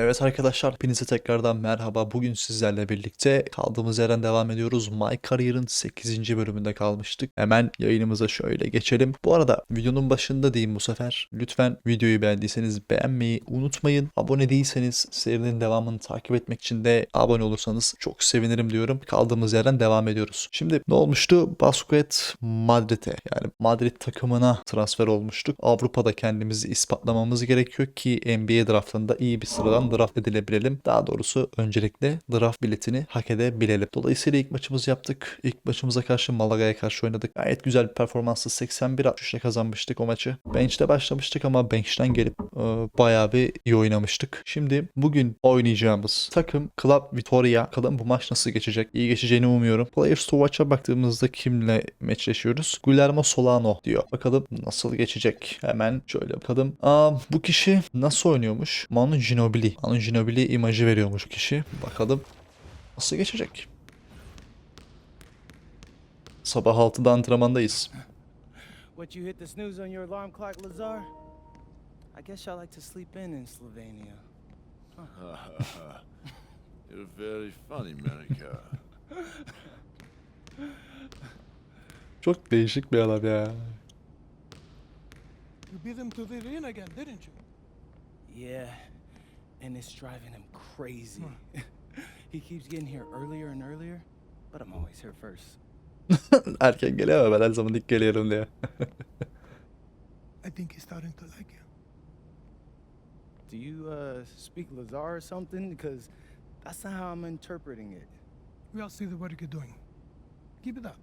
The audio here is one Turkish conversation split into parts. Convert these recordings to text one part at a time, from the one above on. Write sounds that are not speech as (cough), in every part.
Evet arkadaşlar hepinize tekrardan merhaba. Bugün sizlerle birlikte kaldığımız yerden devam ediyoruz. My Career'ın 8. bölümünde kalmıştık. Hemen yayınımıza şöyle geçelim. Bu arada videonun başında diyeyim bu sefer. Lütfen videoyu beğendiyseniz beğenmeyi unutmayın. Abone değilseniz serinin devamını takip etmek için de abone olursanız çok sevinirim diyorum. Kaldığımız yerden devam ediyoruz. Şimdi ne olmuştu? Basket Madrid'e yani Madrid takımına transfer olmuştuk. Avrupa'da kendimizi ispatlamamız gerekiyor ki NBA draftında iyi bir sıradan draft edilebilelim. Daha doğrusu öncelikle draft biletini hak edebilelim. Dolayısıyla ilk maçımızı yaptık. İlk maçımıza karşı Malaga'ya karşı oynadık. Gayet güzel bir performansla 81-63'le kazanmıştık o maçı. Bench'te başlamıştık ama bench'ten gelip e, bayağı bir iyi oynamıştık. Şimdi bugün oynayacağımız takım Club Vitoria. Bakalım bu maç nasıl geçecek? İyi geçeceğini umuyorum. Players to Watch'a baktığımızda kimle meçleşiyoruz? Guillermo Solano diyor. Bakalım nasıl geçecek? Hemen şöyle bakalım. Aa, bu kişi nasıl oynuyormuş? Manu Ginobili. Manu Ginobili imajı veriyormuş kişi. Bakalım nasıl geçecek? Sabah 6'da antrenmandayız. What you hit the snooze on your alarm clock, Lazar? I guess y'all like to sleep in in Slovenia. (laughs) You're very funny, Monica. (laughs) Çok değişik bir adam ya. You beat him to the ring again, didn't you? Yeah, and it's driving him crazy. (laughs) he keeps getting here earlier and earlier, but I'm always here first. Erken geliyor ama ben her zaman ilk geliyorum diye. I think he's starting to like you. Do you uh, speak Lazar or something? Because that's not how I'm interpreting it. We all see the work you're doing. Keep it up.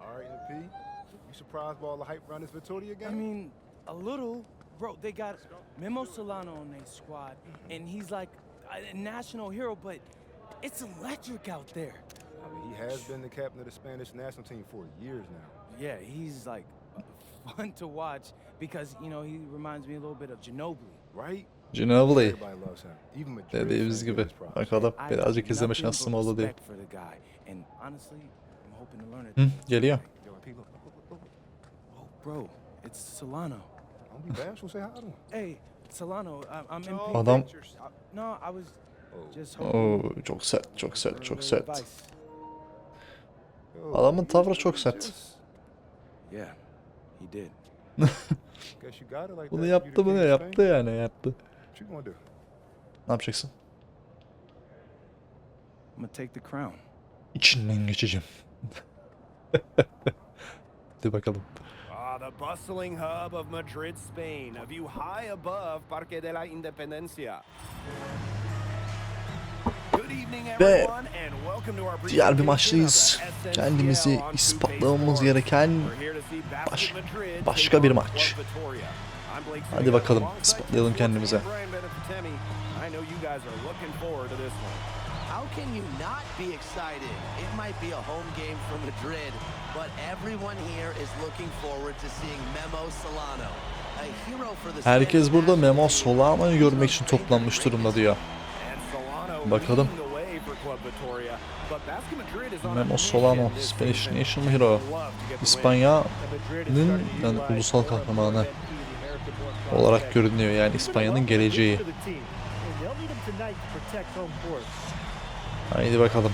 All right, MP. You surprised by all the hype around this Vittoria I mean, a little, bro. They got Memo Solano on their squad, and he's like a national hero, but it's electric out there. I mean, he has been the captain of the Spanish national team for years now. Yeah, he's like fun to watch because you know he reminds me a little bit of Ginobili. Right? Ginobili. Everybody loves him. Even Madrid Dediğimiz fans gibi. give his props. Bakalım I birazcık have izleme nothing şansım but oldu diye. respect for bro, it's Solano. Don't be bashful. Say hi to him. Hey, Solano, I'm, I'm in. Adam No, I was Oh, just hoping. Oo, çok sert, çok for sert, çok little sert. advice. yo, Adamın you tavrı çok sert. Yeah, he did. (laughs) Guess you got it like Bunu that. You yaptı mı ne king of yaptı Spain? yani yaptı. What you gonna do? Ne yapacaksın? I'm gonna take the crown. İçinden geçeceğim. (laughs) Hadi bakalım. Ah, the bustling hub of Madrid, Spain, a view high above Parque de la Independencia. Good evening, Ve everyone, and welcome to our diğer bir maçtayız. Kendimizi ispatlamamız gereken We're here to see Basket baş- başka bir maç. Hadi bakalım, ispatlayalım kendimize. Wilson and Brian Benefitemi. I know you guys are looking forward to this one. How can you not be excited? It might be a home game for Madrid, but everyone here is looking forward to seeing Memo Solano. Herkes burada Memo. Solano'yu görmek için toplanmış durumda diyor. Bakalım. Memo Solano, Spanish. National Hero. İspanya'nın yani ulusal kahramanı olarak görünüyor yani İspanya'nın geleceği. Haydi bakalım.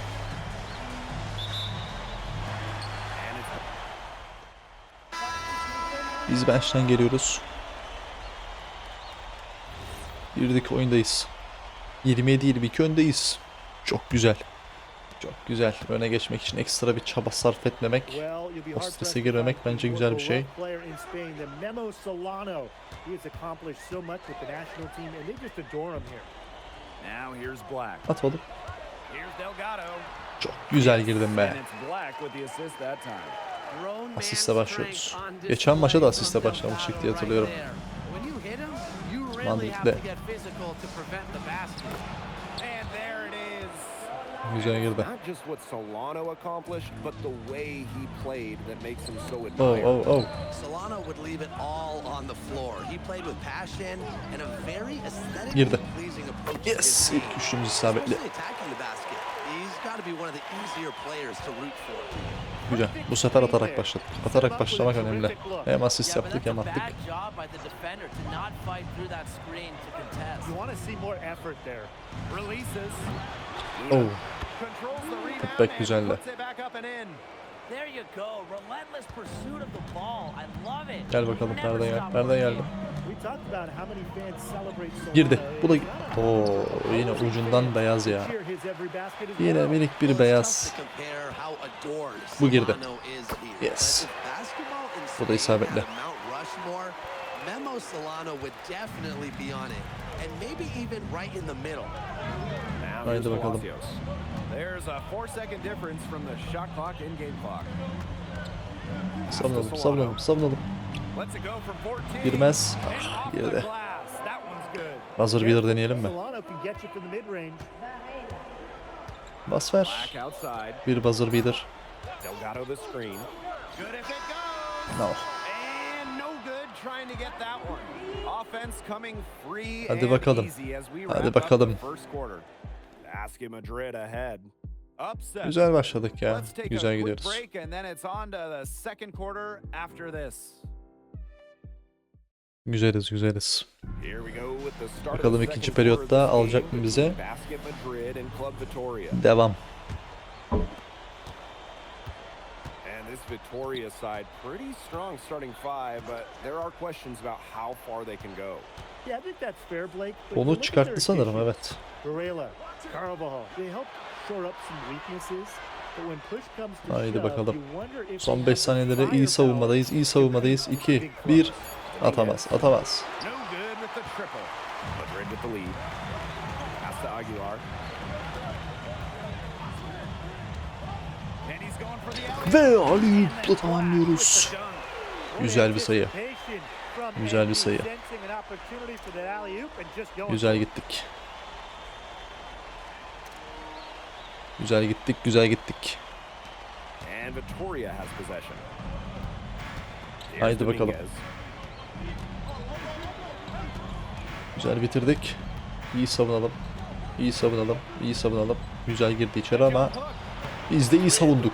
Biz bench'ten geliyoruz. Girdik oyundayız. 27-22 öndeyiz. Çok güzel. Çok güzel. Öne geçmek için ekstra bir çaba sarf etmemek. O strese girmemek bence güzel bir şey. Memo Solano. He has accomplished so much with the national team, and they just adore him here. Now here's Black. At oğlum. Here's Delgado. Çok güzel girdim be. Asiste başlıyoruz. Geçen maça da asiste başlamıştık diye hatırlıyorum. Madrid'de. Güzel girdi. Oh oh oh. Solano would leave it all on the floor. He played with passion and a very Girdi. Yes. İlk üçlümüz isabetli. He's got to be one of the easier players to root for. Güzel. Bu sefer atarak başladık. Atarak başlamak önemli. Hem asist yaptık hem attık. Oh. Putback güzeldi. Puts it back up and in. There you go. Relentless pursuit of the ball. I love it. Gel bakalım working. geldi. Celebrate Solano. Girdi. Bu da Oo yine ucundan beyaz ya. Yine minik bir beyaz. Bu girdi. Yes. Bu da isabetli. Memo Solano would definitely be on it. And maybe even right in the middle. Haydi bakalım. Palacios. There's a four second difference from the shot clock in game clock. Savunalım, savunalım, savunalım. Lets it go from 14. Girmez. Ah, girdi. Buzzer beater deneyelim mi? Bas ver. Bir buzzer beater. Delgado the screen. Good if it goes. No. And no good trying to get that one. Offense coming free Hadi bakalım. Hadi bakalım. Güzel başladık ya. Let's take Güzel gidiyoruz. break and then it's on to the second quarter after this. Güzeliz, güzeliz. Bakalım ikinci periyotta alacak mı bize? between Basket Madrid and Club Vitoria. Side, pretty strong starting five, but there are questions about how far they can go. Yeah, I think that's fair, Blake. Onu çıkarttı sanırım evet. Varela, Carvajal, they help shore up some weaknesses. But when push comes to Haydi bakalım. Son they 5 have the saniyede iyi savunmadayız, iyi savunmadayız. control 2, big 1. clubs. Atamaz, atamaz. Ve Ali Yurt'la tamamlıyoruz. Güzel bir sayı. Güzel bir sayı. Güzel gittik. Güzel gittik, güzel gittik. Haydi bakalım. Güzel bitirdik. İyi savunalım. İyi savunalım. İyi savunalım. Güzel girdi içeri ama biz de iyi savunduk.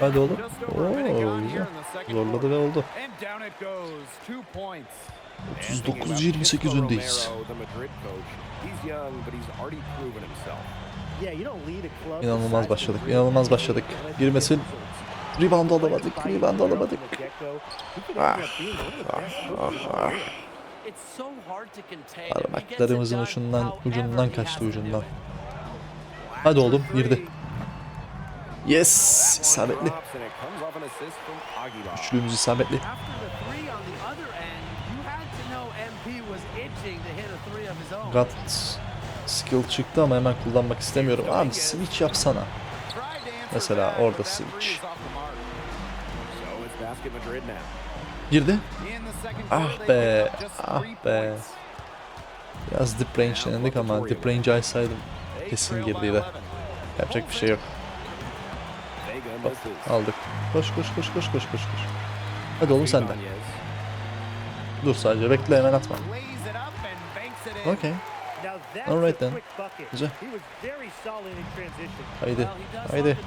Hadi oğlum. Oo, Zorladı ve oldu. And down it goes. Two points. 39-28 öndeyiz. İnanılmaz başladık, inanılmaz başladık. Girmesin. Rebound alamadık, rebound alamadık. Ah, he gets it Parmaklarımızın ucundan, ucundan kaçtı ucundan. Hadi oğlum girdi. Yes, isabetli. Üçlüğümüz isabetli. God skill çıktı ama hemen kullanmak istemiyorum. Abi switch yapsana. Mesela orada switch. Girdi. Ah be, ah be. Biraz deep range denedik ama deep range açsaydım kesin girdiydi. 11. Yapacak bir şey yok. Misses. Aldık. Koş koş koş koş koş koş koş. Hadi oğlum sen de. Dur sadece bekle hemen atma. Okey. Alright then. Güzel. Haydi. Haydi.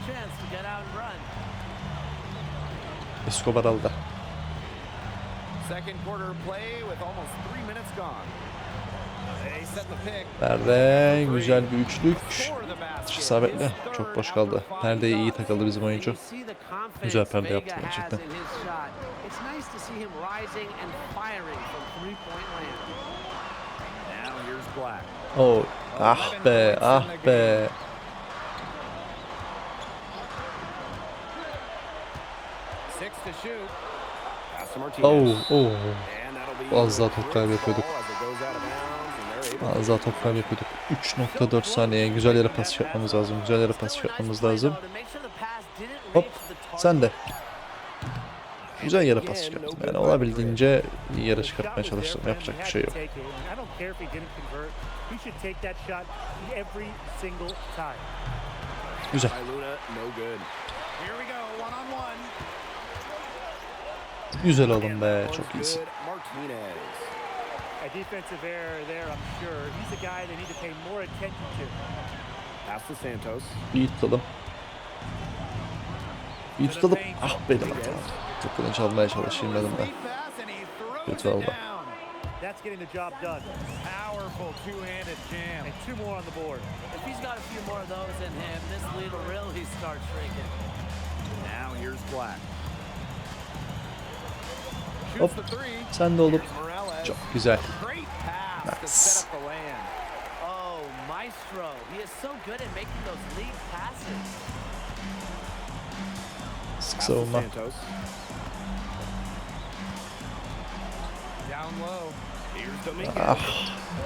The pick. Perde güzel bir üçlük. Atış isabetli. Çok boş kaldı. Perdeye iyi takıldı bizim oyuncu. Güzel perde yaptı gerçekten. Oh, ah be, ah be. Six to shoot. Pass to Oh, oh. Az daha top kaybı yapıyorduk. Az daha top kaybı yapıyorduk. 3.4 saniye. Güzel yere pas yapmamız lazım. Güzel yere pas yapmamız lazım. Hop, sen de. Güzel yere pas çıkarttım. Yani olabildiğince yere çıkartmaya çalıştım. Yapacak bir şey yok. Güzel. By Luna, no good. Here we go, one on one. Güzel oğlum be. Çok iyisin. good. Martinez. A defensive error there, I'm sure. He's a guy they need to pay more attention to. Pass to Santos. İyi tutalım. İyi tutalım. Ah benim hatam. Topunu çalmaya çalışayım dedim de. Kötü oldu. That's getting the job done. Powerful two-handed jam. And two more on the board. If he's got a few more of those in him, this lead will really start shrinking. Now here's Black. Hop. Sen de Morales. Çok güzel. Nice. Sık savunma. Ah.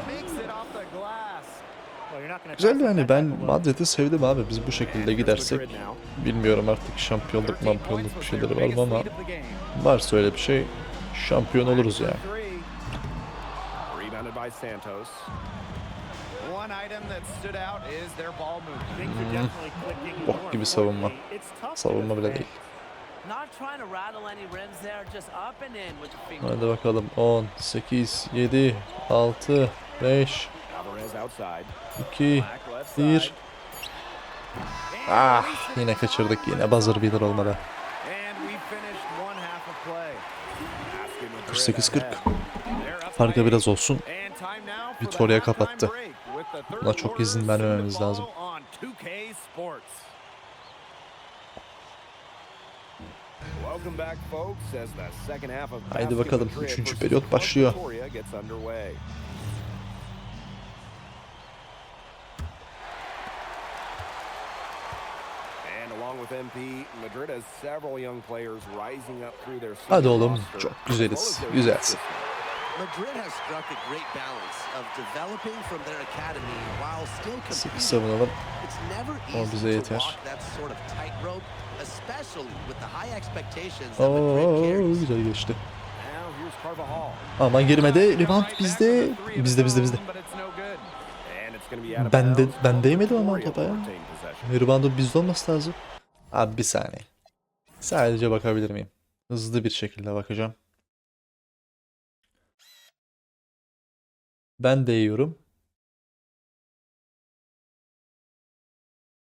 Makes it off the glass. Well, you're not gonna Güzel pass yani that ben. Madrid'i sevdim abi. Biz bu şekilde gidersek bilmiyorum artık şampiyonluk mampiyonluk bir şeyleri var mı ama varsa öyle bir şey şampiyon oluruz ya. Three. Rebounded by Santos. One item that stood out is their ball movement. Things are definitely clicking. Bok gibi savunma. Savunma bile değil. Hadi bakalım 10, 8, 7, 6, 5, Alvarez outside. 2, Black left 1. side. Ah yine kaçırdık yine buzzer beater olmadı. And we finished one half of play. Asking Madrid 48-40. ahead. They're up Farkı by biraz olsun. Halftime kapattı. Buna çok izin vermememiz lazım. on 2K Sports. Welcome back folks as the second half of Haydi bakalım, üçüncü periyot başlıyor. From their academy while still Sıkı savunalım. O bize yeter. Oo güzel geçti. Aman girmedi. Rebound bizde. Bizde bizde bizde. Ben de- ben değmedim ama topa ya. Rebound'un bizde olması lazım. Abi bir saniye. Sadece bakabilir miyim? Hızlı bir şekilde bakacağım. Ben değiyorum.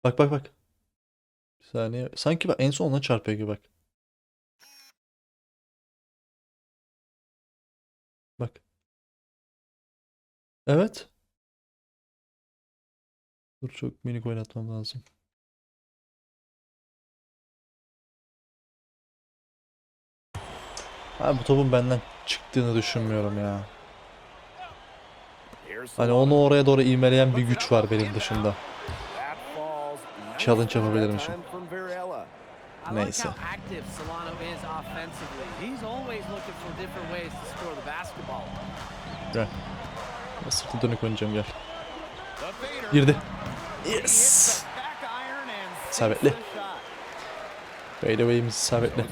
Bak bak bak. Bir saniye. Sanki bak en son ona çarpıyor gibi bak. Bak. Evet. Dur çok minik oynatmam lazım. Abi bu topun benden çıktığını düşünmüyorum ya. Hani onu oraya doğru ivmeleyen bir güç var benim dışında. Challenge stop yapabilirmişim. time from Varela. I like Neyse. Gel. Sırtı dönük oynayacağım gel. Girdi. Yes. Isabetli. Fadeaway'imiz isabetli.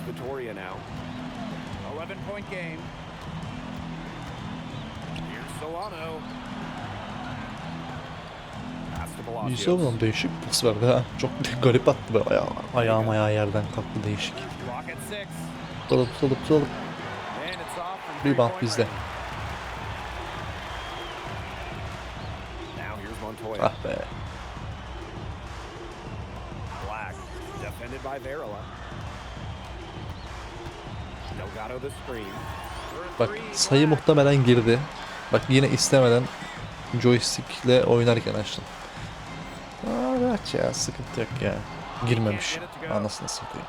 Yusuf oğlum değişik pas verdi ha. Çok garip attı böyle ayağı, ayağım ayağı yerden kalktı değişik. Tutalım tutalım tutalım. Rebound bizde. Ah be. Black. Defended by Varela. Delgado the screen. Bak sayı muhtemelen girdi. Bak yine istemeden joystickle oynarken açtım. Aa, rahat ya sıkıntı yok ya. Girmemiş. Anasını satayım.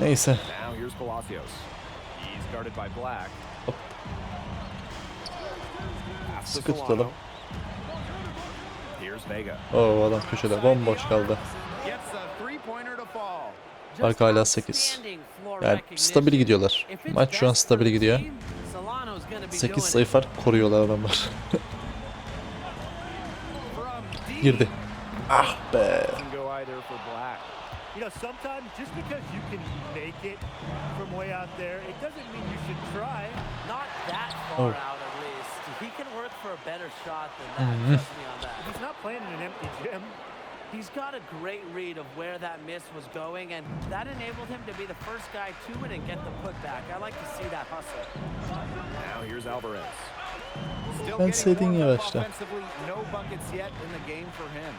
Neyse. Hop. Sıkı tutalım. Oo adam köşede bomboş kaldı. Fark hala 8. Outstanding floor Yani stabil gidiyorlar. Maç şu an stabil gidiyor. 8 doing sayı fark koruyorlar adamlar. (laughs) Girdi. Ah be. You know, sometimes just because you can make it from way out there, it doesn't mean you should try. Not that far Oh. out at least. He can work for a better shot than that. Mhm. Trust me on that. He's not playing in an empty gym. He's got a great read of where that miss was going, and that enabled him to be the first guy to it and get the putback. I like to see that hustle. Now here's Alvarez. Still Ben getting yavaşla. offensively. No buckets yet in the game for him.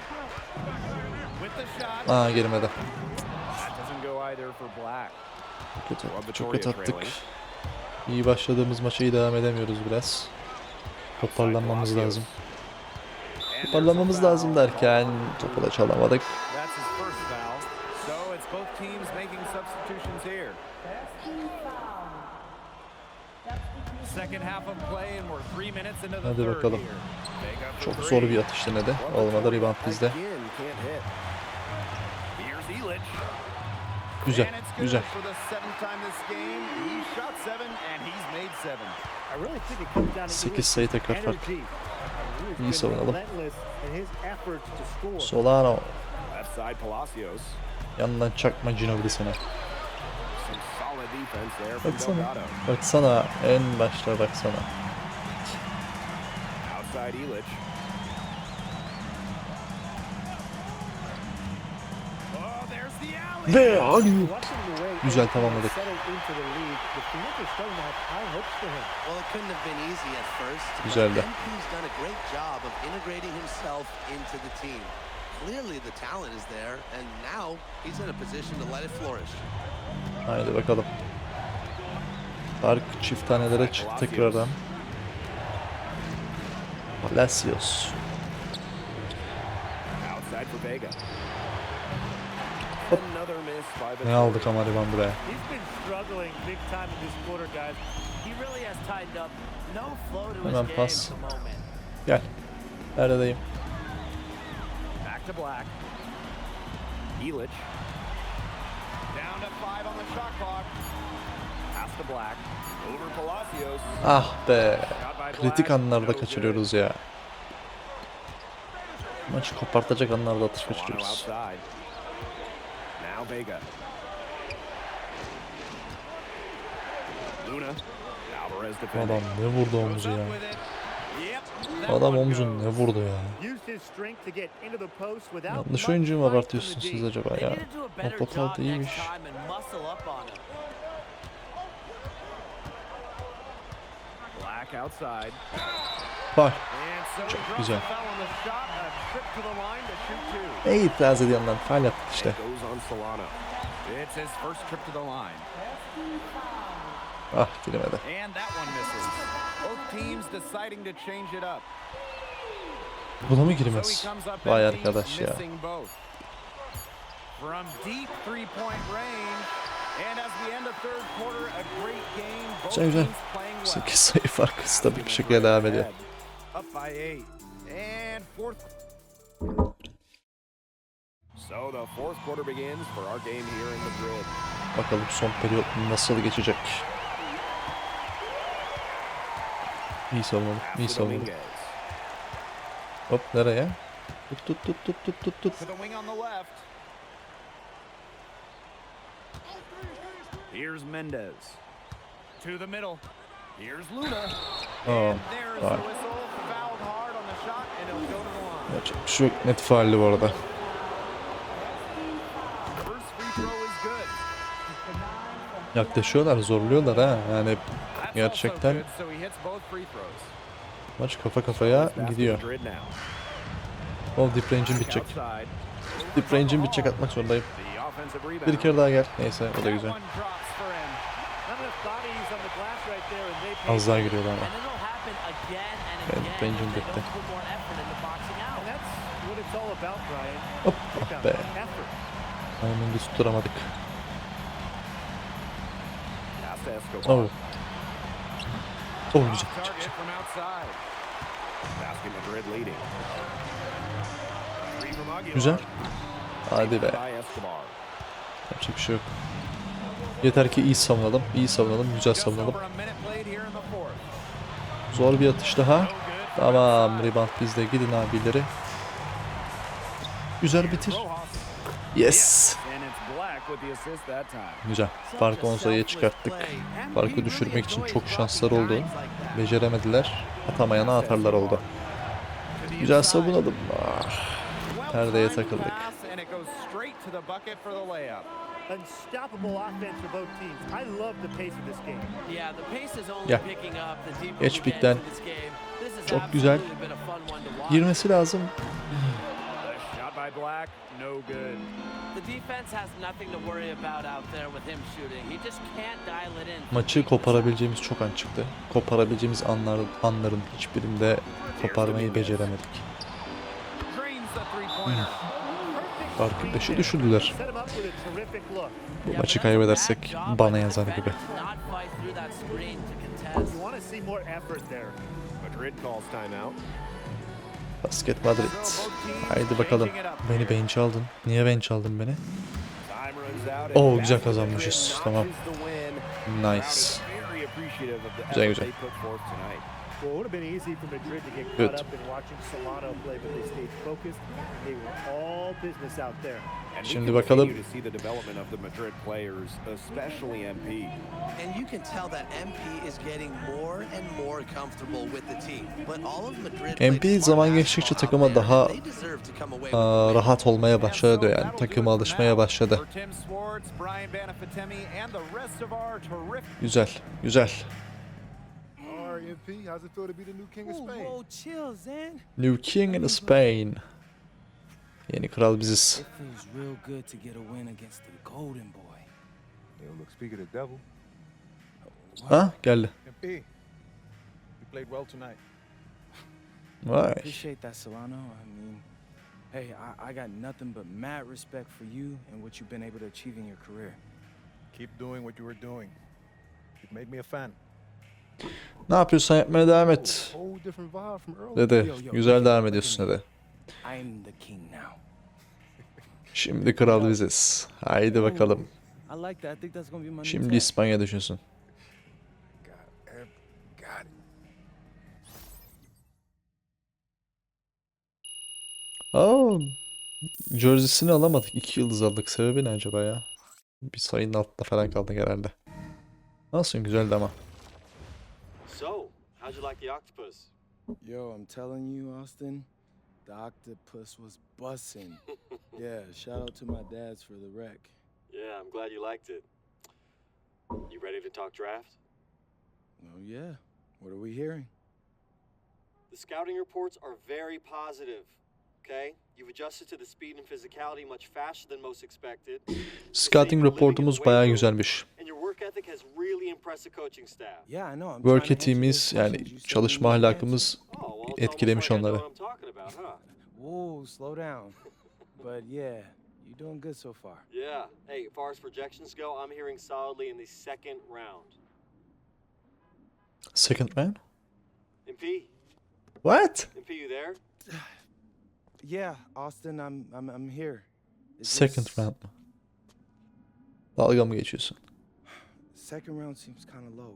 With the shot. Aa girmedi. That doesn't go either for Black. Kötü çok kötü attık. İyi başladığımız maça iyi devam edemiyoruz biraz. Toparlanmamız lazım. Foul. lazım derken topu da çalamadık. Hadi bakalım. Çok zor bir atış denedi. Olmadı rebound bizde. Güzel, güzel. for the seventh time this game. He shot seven and he's made seven. I really think it comes down to 8 Ilich's sayı tekrar fark. İyi savunalım. Solano. Yandan çakma Ginobili sana. Some solid defense there from Baksana. Baksana. En başta baksana. Been easy at first. Güzeldi. Haydi bakalım. Fark çift tanelere çıktı tekrardan. Palacios. Outside for Vega. Up. No flow to his Hemen pas. Gel. Neredeyim? Back to Black. Elich. Down to five on the shot clock. Pass to Black. Over Palacios. Ah be. Kritik anlarda kaçırıyoruz ya. Maçı kopartacak anlarda atış kaçırıyoruz. Now Vega. Luna. Alvarez Adam ne vurdu omuzu ya. Adam omuzun ne vurdu ya. Yanlış oyuncuyu mu the siz acaba ya? need to do a better Pot job altı iyiymiş. Black outside. He Çok güzel. Ne itiraz ediyorsun lan? Faal yaptık işte. Ah up. Buna mı girmez? Vay arkadaş ya. From deep three-point range. Güzel, güzel. teams playing well. 8 sayı farkı stabil bir şekilde devam ediyor. Up by eight. And fourth. So the fourth quarter begins for our game here in Madrid. Bakalım son periyot nasıl geçecek. İyi savunalım, iyi savunalım. Hop nereye? Tut tut tut tut tut tut tut. Here's Mendez. To the middle. Here's Luna. Aa, And there's vay. the whistle. Yapacak bir. Net faalli bu arada. Yaklaşıyorlar, zorluyorlar ha. Yani Gerçekten- maç kafa kafaya gidiyor. Madrid now. O deep range'im bitecek. Deep range'im bitecek atmak zorundayım. Bir kere daha gel. Neyse o da güzel. Az daha giriyordu ama. Evet, they bitti. Hop ah be. Timing'i tutturamadık. Oh. Oh güzel. from Aguilar. Güzel. Hadi be. Yapacak bir şey yok. Yeter ki iyi savunalım. iyi savunalım. Güzel savunalım. Zor bir atış daha. Tamam. Rebound bizde. Gidin abileri. Güzel bitir. Yes. Güzel. Farkı 10 sayıya çıkarttık. Farkı düşürmek için çok şansları oldu. Beceremediler. Atamayana atarlar oldu. Güzel savunalım. Ah, perdeye takıldık. İt goes straight to the bucket for the layup. Unstoppable offense for both teams. I love the pace of this game. Yeah, the pace is only Ya. picking up the deeper Geç we get pikten. into this game. This has Çok güzel. absolutely been a fun one to watch. Girmesi lazım. The shot by Black, no good. The defense has nothing to worry about out there with him shooting. He just can't dial it in. Maçı koparabileceğimiz çok an çıktı. Koparabileceğimiz anlar, anların hiçbirinde koparmayı beceremedik. Green's Farkı 5'e düşürdüler. Bu maçı kaybedersek bana yazar gibi. Basket Madrid. Haydi bakalım. Beni bench aldın. Niye bench aldın beni? Oo, güzel kazanmışız. Tamam. Nice. Güzel, güzel. Well, it would have been easy for Madrid to get caught up in watching Solano play, but they stayed focused. They were all business out there. Şimdi bakalım. to see the development of the Madrid players, especially MP. And you can tell that MP is getting more and more comfortable with the team. But all of Madrid MP zaman geçtikçe takıma daha, win. rahat olmaya başladı yani. Takıma alışmaya başladı. Güzel, güzel. All right, MP, how's it feel to be the new king of Whoa, Spain? whoa, chill, Zan. New King in Spain. Yeni kral biziz. It feels real good to get a win against the Golden Boy. You look, speak of the devil. Ha geldi. MP, you played well tonight. Vay. Appreciate that, Solano. I mean, hey, I, I got nothing but mad respect for you and what you've been able to achieve in your career. Keep doing what you were doing. You've made me a fan. Ne yapıyorsan yapmaya devam et. Yo, Güzel devam ediyorsun now. Şimdi kral biziz. Haydi bakalım. Şimdi. İspanya düşünsün. Aa, jersey'sini alamadık. İki yıldız aldık. Sebebi ne acaba ya? Bir sayının altında falan kaldık herhalde. Nasıl güzeldi ama. How'd you like the octopus? Yo, I'm telling you, Austin, the octopus was bussin'. (laughs) yeah, shout out to my dads for the wreck. Yeah, I'm glad you liked it. You ready to talk draft? Oh yeah. What are we hearing? The scouting reports are very positive. Okay? You've adjusted to the speed and physicality much faster than most expected. (laughs) Scouting raportumuz bayağı güzelmiş. Work those yani çalışma ahlakımız Oh, etkilemiş onları. (laughs) you're doing good so far. Yeah. Hey, far as projections go, I'm hearing solidly in the second round. Second round? MP, What? MP, you there? (sighs) (laughs) Yeah, Austin, I'm I'm I'm here. Is Second this- round mı? Dalga mı geçiyorsun? Second round seems kind of low.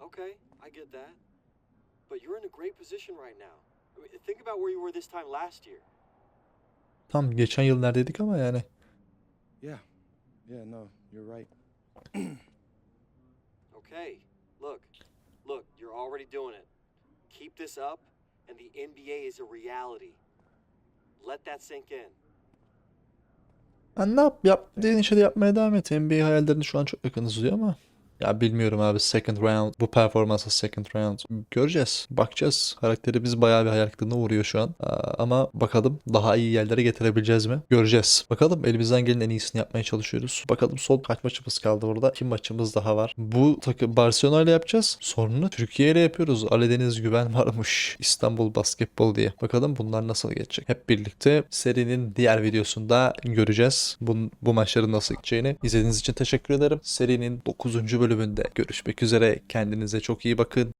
Okay, I get that. But you're in a great position right now. I mean, think about where you were this time last year. Tam geçen yıl neredeydik ama yani. Yeah. Yeah, no, you're right. (clears throat) Okay, look, look, you're already doing it. Keep this up, and the NBA is a reality. Let that sink in. Ha, ne yap, yap dediğin işleri yapmaya devam et. NBA hayallerini şu an çok yakınız diyor ama. Ya bilmiyorum abi second round. Bu performansa second round. Göreceğiz. Bakacağız. Karakterimiz bayağı bir hayal kırıklığına uğruyor şu an. Ama bakalım daha iyi yerlere getirebileceğiz mi? Göreceğiz. Bakalım elimizden gelen en iyisini yapmaya çalışıyoruz. Bakalım son kaç maçımız kaldı burada. İki maçımız daha var. Bu takım Barcelona ile yapacağız. Sonunu Türkiye ile yapıyoruz. Ali Deniz Güven (laughs) varmış. İstanbul Basketbol diye. Bakalım bunlar nasıl geçecek. Hep birlikte serinin diğer videosunda göreceğiz. Bu, bu maçların nasıl gideceğini. İzlediğiniz için teşekkür ederim. Serinin 9. bölümünde görüşmek üzere. Kendinize çok iyi bakın.